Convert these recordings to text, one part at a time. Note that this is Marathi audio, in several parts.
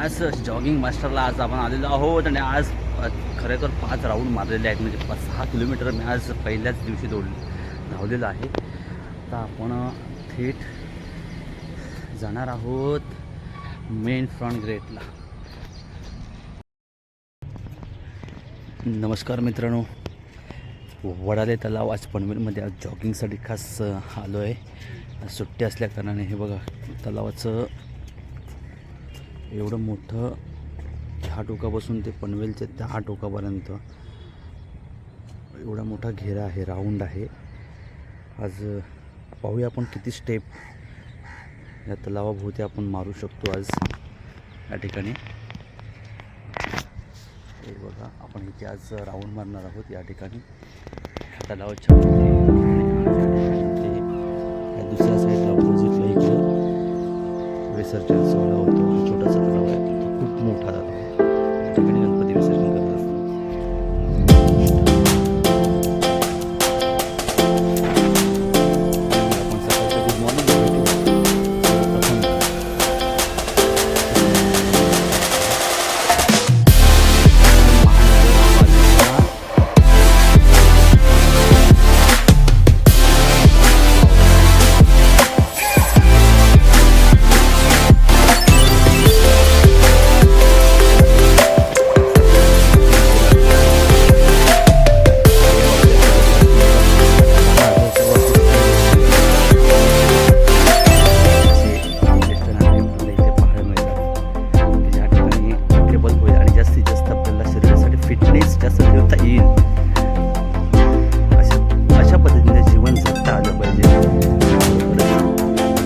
आज जॉगिंग मास्टरला आज आपण आलेलो आहोत आणि आज खरं तर पाच राऊंड मारलेले आहेत. म्हणजे पाच सहा किलोमीटर मी आज पहिल्याच दिवशी दौड धावलेलो आहे. आता आपण थेट जाणार आहोत मेन फ्रंट ग्रेटला नमस्कार मित्रांनो. वडाले तलाव आज पनवेलमध्ये आज जॉगिंगसाठी खास आलो आहे सुट्टी सुट्टी असल्याकारणाने हे बघा तलावाचं एवढं मोठं ह्या टोकापासून ते पनवेलच्या त्या टोकापर्यंत एवढा मोठा घेरा आहे राऊंड आहे. आज पाहूया आपण किती स्टेप या तलावाभोवती आपण मारू शकतो आज या ठिकाणी. हे बघा आपण इथे आज राऊंड मारणार आहोत या ठिकाणी. ह्या तलावाच्या दुसऱ्या साईडला ऑपोजिटला इकडे. विसर्जन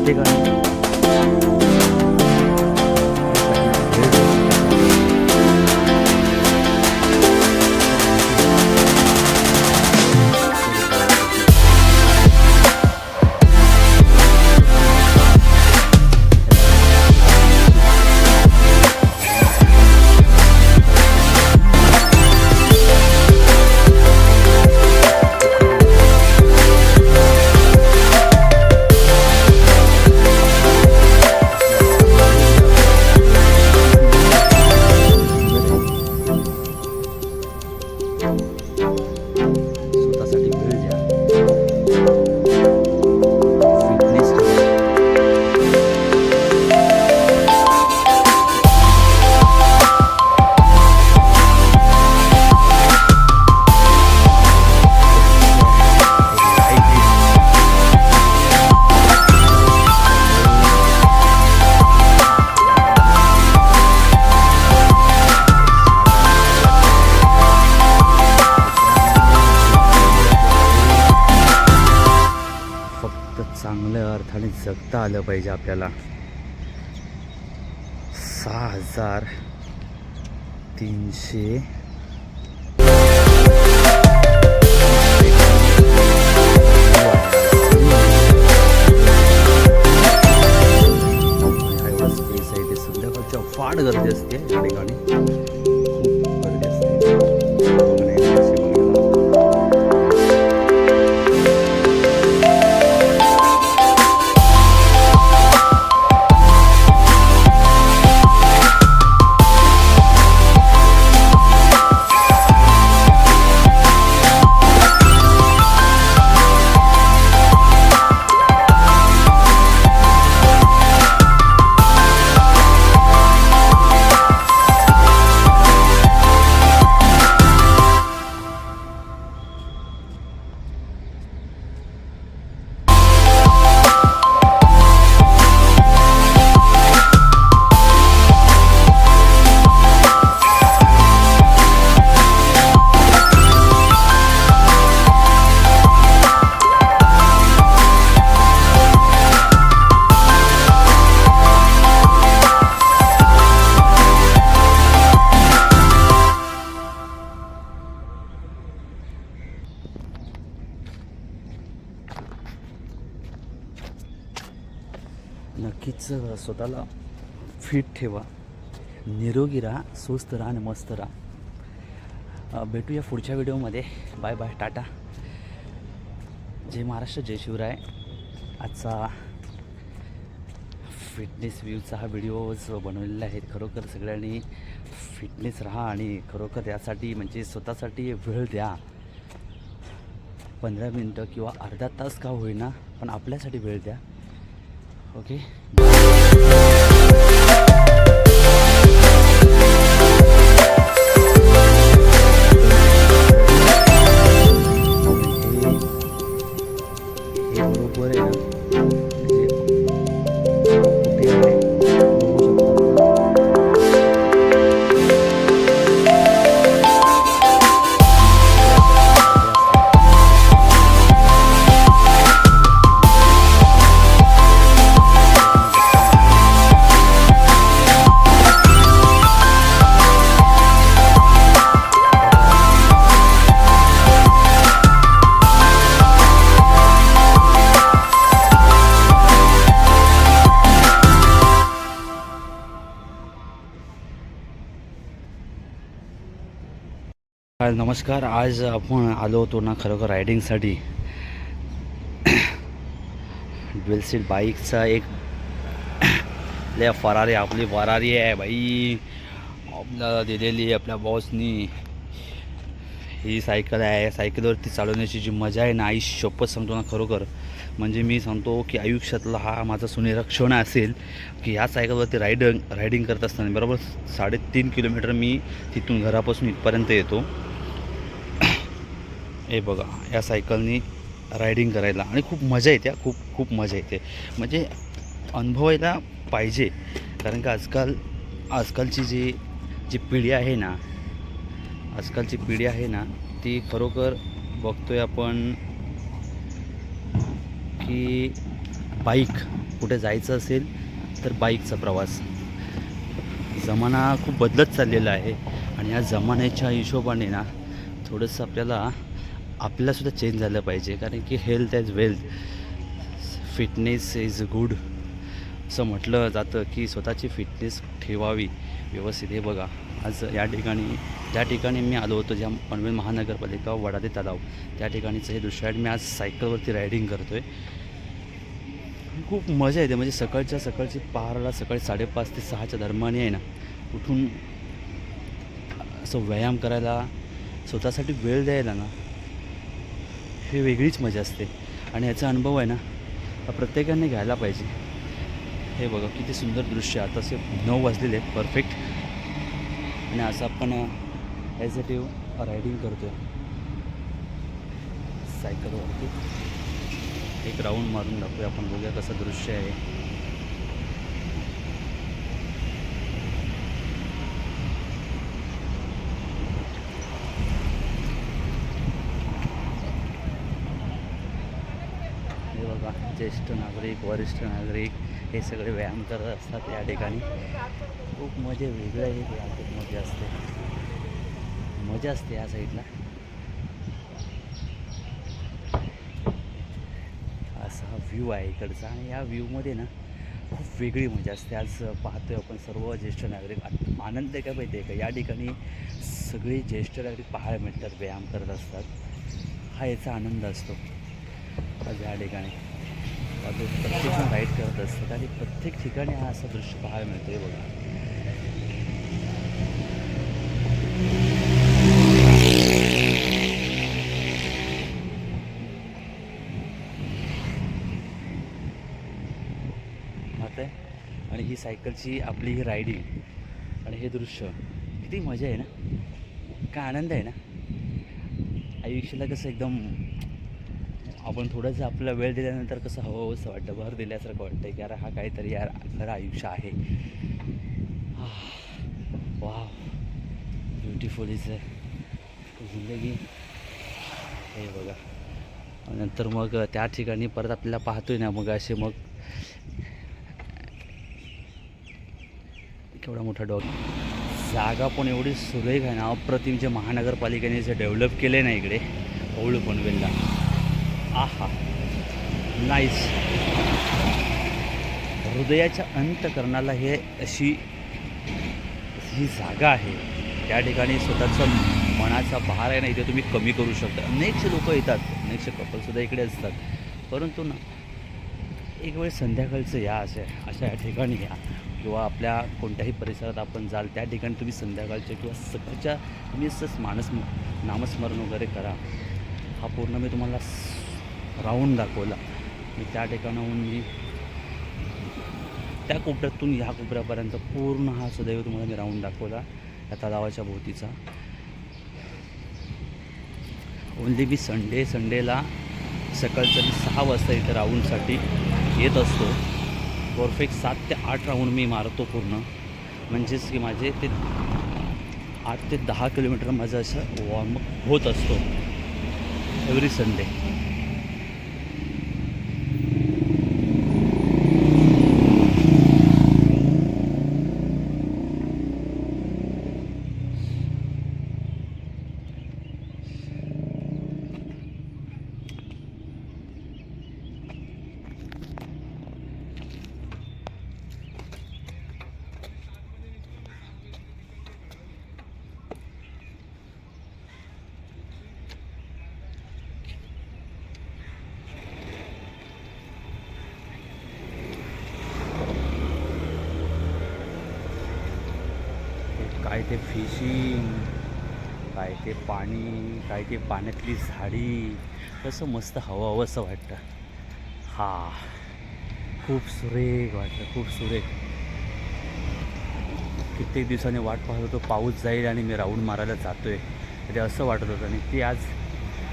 प्रत्येकाने स्वतःसाठी आलं पाहिजे आपल्याला सहा हजार तीनशे हा एवढा फाट गर्दी असते या ठिकाणी स्वतःला फिट ठेवा. निरोगी राहा स्वस्त राहा आणि मस्त राहा. भेटूया पुढच्या व्हिडिओमध्ये. Bye bye tata. जय महाराष्ट्र जय शिवराय. आजचा फिटनेस व्ह्यूचा हा व्हिडिओज बनवलेला आहे खरोखर सगळ्यांनी फिटनेस राहा आणि खरोखर यासाठी म्हणजे स्वतःसाठी वेळ द्या. पंधरा मिनटं किंवा अर्धा तास का होईना पण आपल्यासाठी वेळ द्या. ओके नमस्कार आज आपण आलो होतो ना खरोखर रायडिंगसाठी. ड्वेल सीट बाईकचा एक आपल्या फरारी आपली फरारी आहे बाई आपल्याला दिलेली आपल्या बॉसनी ही सायकल आहे सायकलवरती चालवण्याची जी मजा आहे ना आई शपथ सांगतो ना खरोखर. म्हणजे मी सांगतो की आयुष्यातला हा माझा सुनेरा क्षण असेल की ह्या सायकलवरती रायडिंग रायडिंग करत असताना बरोबर साडेतीन किलोमीटर मी तिथून घरापासून इथपर्यंत येतो. हे बघा या सायकलनी रायडिंग करायला. आणि खूप मजा येते खूप खूप मजा येते. म्हणजे अनुभवायला पाहिजे. कारण का आजकाल आजकालची जी जी पिढी आहे ना आजकालची पिढी आहे ना ती खरोखर बघतोय आपण की बाईक कुठे जायचं असेल तर बाईकचा प्रवास. जमाना खूप बदलत चाललेला आहे. आणि या जमान्याच्या हिशोबाने ना थोडंसं आपल्याला आपल्यालासुद्धा चेंज झालं पाहिजे. कारण की health as wealth fitness is good असं म्हटलं जातं की स्वतःची फिटनेस ठेवावी. व्यवस्थित हे बघा. आज या ठिकाणी त्या ठिकाणी मी आलो होतो ज्या पनवेल महानगरपालिका वडादे तलाव. त्या ठिकाणीचं हे दृश्य आहे. मी आज सायकलवरती रायडिंग करतो आहे खूप मजा येते. म्हणजे सकाळच्या सकाळची पहाराला सकाळी साडेपाच ते सहाच्या दरम्यान आहे ना. उठून असं व्यायाम करायला स्वतःसाठी वेळ द्यायला ना ही वेगळीच मजा असते. आणि याचा अनुभव आहे ना प्रत्येकाने घ्यायला पाहिजे. हे बघा किती सुंदर दृश्य आता असे नऊ वाजलेले आहेत परफेक्ट आणि असं आपण ॲझेटिव्ह रायडिंग करतो आहे सायकलवरती एक राऊंड मारून दाखवूया आपण बघूया कसं दृश्य आहे हे बघा ज्येष्ठ नागरिक वरिष्ठ नागरिक हे सगळे व्यायाम करत असतात या ठिकाणी. खूप मजा वेगळं आहे या मजा असते. मजा असते या साईडला. असा हा व्ह्यू आहे इकडचा आणि या व्ह्यूमध्ये ना खूप वेगळी मजा असते. आज पाहतोय आपण सर्व ज्येष्ठ नागरिक. आनंद काय पाहिजे माहिती आहे का? या ठिकाणी सगळे ज्येष्ठ नागरिक पाहायला मिळतात व्यायाम करत असतात. हा याचा आनंद असतो. आज या ठिकाणी. प्रत्येकजण राईड करत असतात आणि प्रत्येक ठिकाणी हा असं दृश्य पाहायला मिळतं आहे बघा आता आणि ही सायकलची आपली ही रायडिंग आणि हे दृश्य किती मजा आहे ना? काय आनंद आहे ना? आयुष्याला कसं एकदम आपण थोडंसं आपला वेळ दिल्यानंतर कसं हवं असं वाटतं भर दिल्यासारखं वाटतं की अरे हा काहीतरी यार खरं आयुष्य आहे. वा ब्युटिफुल इज जिंदगी. हे बघा. नंतर मग त्या ठिकाणी परत आपल्याला पाहतोय ना मग असे मग केवढा मोठा डॉग. जागा पण एवढी सुरेख आहे ना. अप्रतिम जे महानगरपालिकेने जे डेव्हलप केले ना इकडे ओल्ड पनवेलला. आहा. नाईस हृदयाच्या अंतकरणाला हे अशी ही जागा आहे. त्या ठिकाणी स्वतःचं मनाचा भार आहे ना इथे तुम्ही कमी करू शकता. अनेकशे लोक येतात अनेकशे कपलसुद्धा इकडे असतात. परंतु ना एक वेळ संध्याकाळचं या असे अशा या ठिकाणी या. किंवा आपल्या कोणत्याही परिसरात आपण जाल त्या ठिकाणी तुम्ही संध्याकाळच्या किंवा सकाळच्या तुम्ही असंच मानस नामस्मरण वगैरे करा. हा पूर्ण मी तुम्हाला राऊंड दाखवला. मी त्या ठिकाणाहून मी त्या कोपऱ्यातून ह्या कोपऱ्यापर्यंत पूर्ण हा सदैव तुम्हाला मी राऊंड दाखवला या तलावाच्या भोवतीचा. ओन्ली मी संडे संडेला सकाळचं मी सहा वाजता इथे राऊंडसाठी येत असतो. परफेक्ट सात ते आठ राऊंड मी मारतो पूर्ण. म्हणजेच की माझे ते आठ ते दहा किलोमीटर माझं असं वॉर्मअप होत असतो. एव्हरी संडे काय ते फिशिंग काय ते पाणी काय ते पाण्यातली झाडी कसं मस्त हवं हवं असं वाटतं. हा खूप सुरेख वाटतं खूप सुरेख. कित्येक दिवसांनी वाट पाहत होतो पाऊस जाईल आणि मी राऊंड मारायला जातो आहे ते असं वाटत होतं आणि ते आज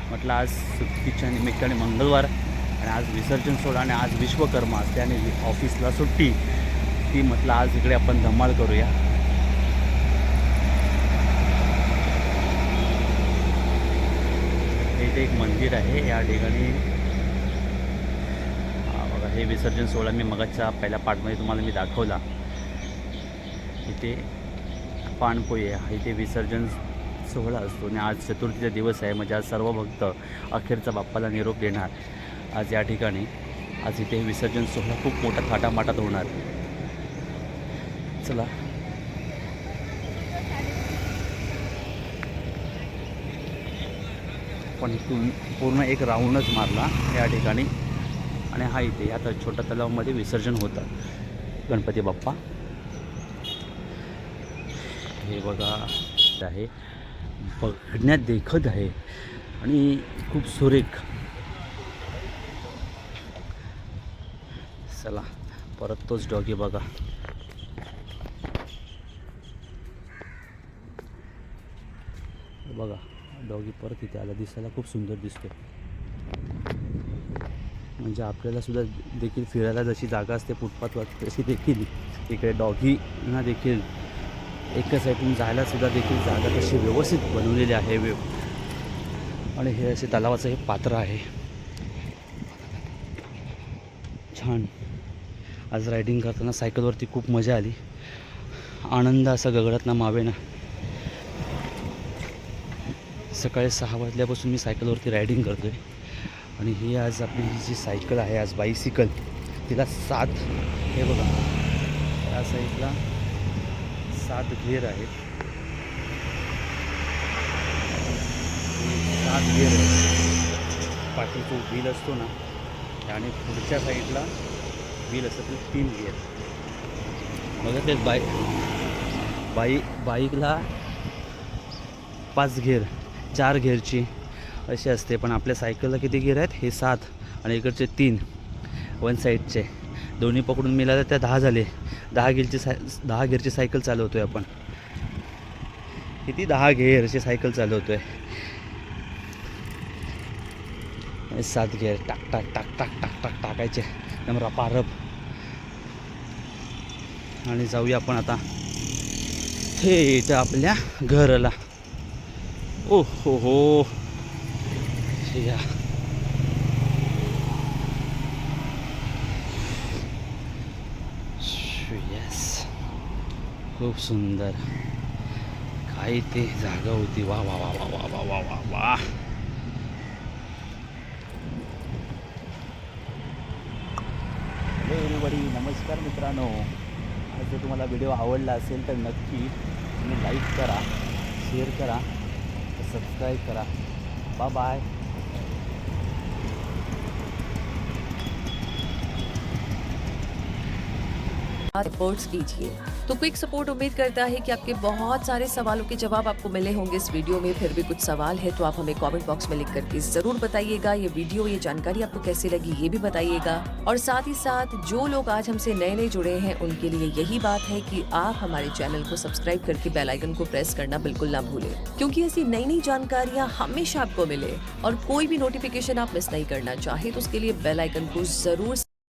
म्हटलं आज सुट्टीच्या निमित्ताने मंगळवार आणि आज विसर्जन सोडा आणि आज विश्वकर्मा असते आणि ऑफिसला सुट्टी. ती म्हटलं आज इकडे आपण धमाल करूया. इथे एक मंदिर आहे. या ठिकाणी बघा हे विसर्जन सोहळा मी मगाच्या पहिल्या पार्टमध्ये तुम्हाला मी दाखवला. इथे पाणपोई आहे इथे विसर्जन सोहळा असतो आणि आज चतुर्थीचा दिवस आहे. म्हणजे आज सर्व भक्त अखेरचा बाप्पाला निरोप देणार. आज या ठिकाणी आज इथे विसर्जन सोहळा खूप मोठा थाटामाटात होणार. चला पण इथून पूर्ण एक राऊंडच मारला या ठिकाणी. आणि हा इथे ह्या तर छोट्या तलावामध्ये विसर्जन होतं. गणपती बाप्पा. हे बघा आहे. बघण्यात देखत आहे. आणि खूप सुरेख. चला परत तोच डॉगी बघा. हे बघा. डॉगी परत इथे आला. दिसायला खूप सुंदर दिसतो म्हणजे आपल्याला सुद्धा देखील फिरायला जशी जागा असते फुटपाथवर तशी देखील इकडे डॉगीना देखील एका साईडून जायला सुद्धा देखील जागा तशी व्यवस्थित बनवलेली आहे. व्यव आणि हे असे तलावाचं हे पात्र आहे. छान. आज रायडिंग करताना सायकलवरती खूप मजा आली. आनंद असा गगडात ना मावेना. सकाळी सहा वाजल्यापासून मी सायकलवरती रायडिंग करतो आहे आणि ही आज आपली ही जी सायकल आहे आज बायसिकल तिला सात हे बघा. या साईडला सात घेर आहेत. सात घेर पाठी तो व्हील असतो ना आणि पुढच्या साईडला व्हील असतं तीन गिअर. बघा ते बाईक बाई बाईकला पाच घेर चार घेरची अशी असते पण आपल्या सायकलला किती गिअर आहेत? हे सात आणि इकडचे तीन वन साईडचे. दोन्ही पकडून मिळालं त्या दहा झाले. दहा गिअरची साय दहा गिअरची सायकल चालवतो आहे आपण. किती दहा गिअरची सायकल चालवतो आहे सात गिअर टाक टाक टाक टाक टाक टाक टाकायचे. एकदम रपारप आणि जाऊया आपण आता थेट आपल्या घराला. ओ हो हो येस खूप सुंदर. काय ते जागा होती. वा वा वा वा वा वा वा वा. वा एवरीबडी नमस्कार मित्रांनो. आज जर तुम्हाला व्हिडिओ आवडला असेल तर नक्की तुम्ही लाईक करा शेअर करा. सबस्क्राईब करा बाय बाय रिपोर्ट्स कीजिए। तो क्विक सपोर्ट उम्मीद करता है कि आपके बहुत सारे सवालों के जवाब आपको मिले होंगे इस वीडियो में। फिर भी कुछ सवाल है तो आप हमें कमेंट बॉक्स में लिख करके ज़रूर बताइएगा। ये वीडियो ये जानकारी आपको कैसी लगी, ये भी बताइएगा। और साथ ही साथ जो लोग आज हमसे नए नए जुड़े हैं, उनके लिए यही बात है की आप हमारे चैनल को सब्सक्राइब करके बेलाइकन को प्रेस करना बिल्कुल ना भूले। क्यूँकी ऐसी नई नई जानकारियाँ हमेशा आपको मिले। और कोई भी नोटिफिकेशन आप मिस नहीं करना चाहे तो उसके लिए बेलाइकन को ज़रूर